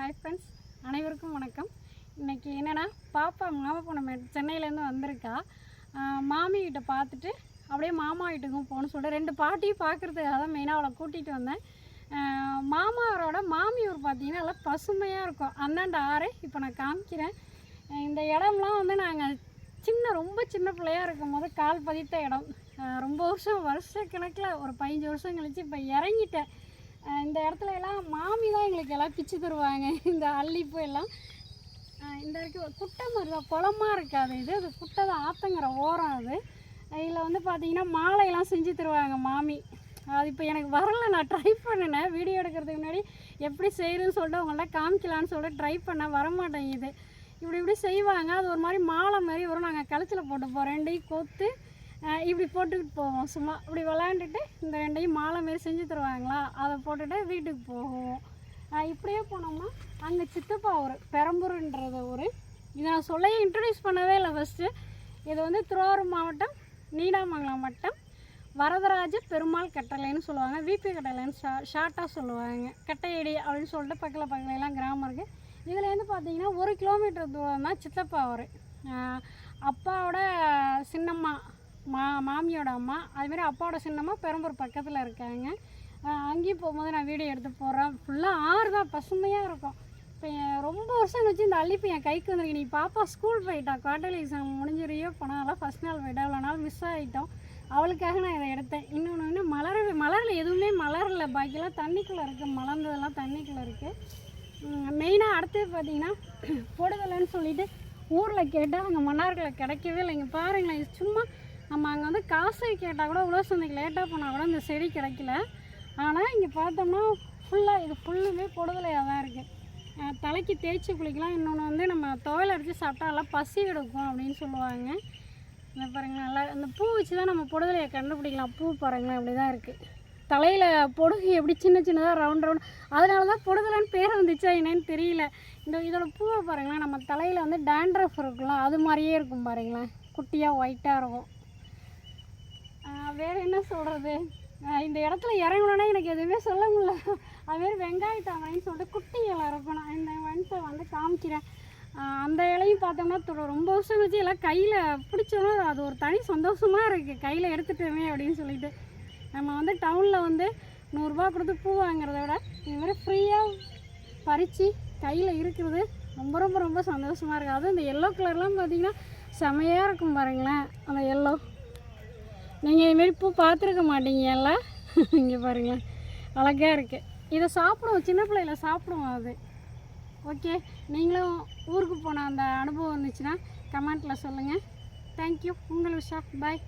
Hi friends அனைவருக்கும் வணக்கம். இன்றைக்கி என்னென்னா பாப்பா மாமா பொண்ணு சென்னையிலேருந்து வந்திருக்கா. ஆஹ் பார்த்துட்டு அப்படியே மாமா வீட்டுக்கும் போகணும்னு சொல்லிட்டு ரெண்டு பாட்டியும் பார்க்குறதுக்காக தான் மெயினாக அவளை கூட்டிகிட்டு வந்தேன். மாமாவரோட மாமியூர் பார்த்தீங்கன்னா நல்லா பசுமையாக இருக்கும். அந்தாண்ட ஆறு இப்போ நான் காமிக்கிறேன். இந்த இடம்லாம் வந்து நாங்கள் சின்ன ரொம்ப சின்ன பிள்ளையா இருக்கும் போது கால் பதித்த இடம். ரொம்ப வருஷம் வருஷ கணக்கில் ஒரு பதினஞ்சு வருஷம் கழிச்சு இப்போ இறங்கிட்டேன். இந்த இடத்துல எல்லாம் மாமி தான் எங்களுக்கு எல்லாம் பிச்சு தருவாங்க. இந்த அல்லிப்பூ எல்லாம். இந்த வரைக்கும் குட்டை மாதிரி தான் குளமாக இருக்காது இது. அது குட்டை தான் ஆத்தங்கிற ஓரம் அது. இதில் வந்து பார்த்தீங்கன்னா மாலையெல்லாம் செஞ்சு தருவாங்க மாமி. அது இப்போ எனக்கு வரல நான் ட்ரை பண்ணினேன். வீடியோ எடுக்கிறதுக்கு முன்னாடி எப்படி செய்யுதுன்னு சொல்லிட்டு அவங்கள்ட்ட காமிக்கலான்னு சொல்லிட்டு ட்ரை பண்ணேன். வரமாட்டேங்குது. இப்படி இப்படி செய்வாங்க. அது ஒரு மாதிரி மாலை மாதிரி வரும். நாங்கள் கழுத்தில் போட்டு ரெண்டையும் கோத்து இப்படி போட்டுக்கிட்டு போவோம். சும்மா இப்படி விளாண்டுட்டு இந்த ரெண்டையும் மாலை மாரி செஞ்சு தருவாங்களா? அதை போட்டுட்டு வீட்டுக்கு போவோம். இப்படியே போனோம்னா அங்கே சித்தப்பா ஊர் பெரம்பூருன்றது ஊர் இதை நான் சொல்ல இன்ட்ரடியூஸ் பண்ணவே இல்லை ஃபஸ்ட்டு இது வந்து திருவாரூர் மாவட்டம் நீடாமங்கலம் வட்டம் வரதராஜ பெருமாள் கட்டளைன்னு சொல்லுவாங்க. விபி கட்டளைன்னு ஷா ஷார்ட்டாக சொல்லுவாங்க. கட்டையடி அப்படின்னு சொல்லிட்டு பக்கத்தில் பக்கத்தில் எல்லாம் கிராமம் இருக்குது இதுலேருந்து பார்த்தீங்கன்னா ஒரு கிலோமீட்டர் தூரம் தான் சித்தப்பா ஊர் அப்பாவோட சின்னம்மா மாமியோட அம்மா அதுமாரி அப்பாவோட சின்னம்மா பெரம்பூர் பக்கத்தில் இருக்காங்க. அங்கேயும் போகும்போது நான் வீடியோ எடுத்து போகிறேன் ஃபுல்லாக ஆறு தான் பசுமையாக இருக்கும். இப்போ என் ரொம்ப வருஷம் வச்சு இந்த அள்ளிப்பு என் கைக்கு வந்திருக்கு. நீ பாப்பா ஸ்கூல் போயிட்டா குவார்டர்லி எக்ஸாம் முடிஞ்சிரியோ போனால ஃபஸ்ட் நாள் போயிட்டா இவ்வளோ நாள் மிஸ் ஆகிட்டோம் அவளுக்காக நான் இதை எடுத்தேன். இன்னொன்று இன்னும் மலர் மலரில் எதுவுமே மலரில். பாக்கிலாம் தண்ணிக்குள்ளே இருக்குது மலர்ந்ததெல்லாம் தண்ணிக்குள்ளே இருக்குது மெயினாக அடுத்தது பார்த்தீங்கன்னா போடுதலைன்னு சொல்லிட்டு ஊரில் கேட்டால் அங்கே மன்னார்களை கிடைக்கவே இல்லை இங்கே பாருங்களேன் சும்மா நம்ம அங்கே வந்து காசு கேட்டால் கூட உழவு சந்தைக்கு லேட்டாக போனால் கூட இந்த செடி கிடைக்கல. ஆனால் இங்கே பார்த்தோம்னா ஃபுல்லாக இது ஃபுல்லுமே பொடுதலையாக தான் இருக்குது தலைக்கு தேய்ச்சி குளிக்கலாம். இன்னொன்று வந்து நம்ம துவையில் அடித்து சாப்பிட்டா நல்லா பசி எடுக்கும் அப்படின்னு சொல்லுவாங்க. இந்த பாருங்க நல்லா இந்த பூ வச்சு தான் நம்ம பொடுதலையை? கண்டுபிடிக்கலாம். பூ பாருங்களேன் அப்படி தான் இருக்குது தலையில் பொடுகு எப்படி சின்ன சின்னதாக ரவுண்ட் ரவுண்ட் அதனால தான் பொடுதலைன்னு பேர் வந்துச்சா என்னன்னு தெரியல. இந்த இதோட பூவை பாருங்களேன் நம்ம தலையில் வந்து டேண்ட்ரஃப் இருக்குல்ல அது மாதிரியே இருக்கும் பாருங்களேன். குட்டியாக ஒயிட்டாக இருக்கும். வேற என்ன சொல்கிறது இந்த இடத்துல இறங்கணுன்னா எனக்கு எதுவுமே சொல்ல முடியல. அதுமாரி வெங்காயத்தாமரைன்னு சொல்லிட்டு குட்டி இலை இருக்கும். நான் இந்த வனத்தை வந்து காமிக்கிறேன். அந்த இலையும் பார்த்தோம்னா ரொம்ப வருஷம் கழிச்சு எல்லாம் கையில் பிடிச்சோன்னா அது ஒரு தனி சந்தோஷமாக இருக்குது கையில் எடுத்துட்டோமே அப்படின்னு சொல்லிட்டு. நம்ம வந்து டவுனில் வந்து நூறுரூவா கொடுத்து பூ வாங்குறத விட இதுமாதிரி ஃப்ரீயாக பறித்து கையில் இருக்கிறது ரொம்ப ரொம்ப ரொம்ப சந்தோஷமாக இருக்குது அதுவும் இந்த எல்லோ கலர்லாம் பார்த்திங்கன்னா செமையாக இருக்கும் பாருங்களேன். அந்த எல்லோ நீங்கள் இதுமாரி பூ பார்த்துருக்க மாட்டீங்கல்ல இங்கே பாருங்களேன் அழகாக இருக்குது இதை சாப்பிடுவோம். சின்ன பிள்ளையில சாப்பிடுவோம் அது. ஓகே நீங்களும் ஊருக்கு போன அந்த அனுபவம் இருந்துச்சுன்னா கமெண்ட்டில் சொல்லுங்கள் தேங்க்யூ உங்கள் விஷா. பாய்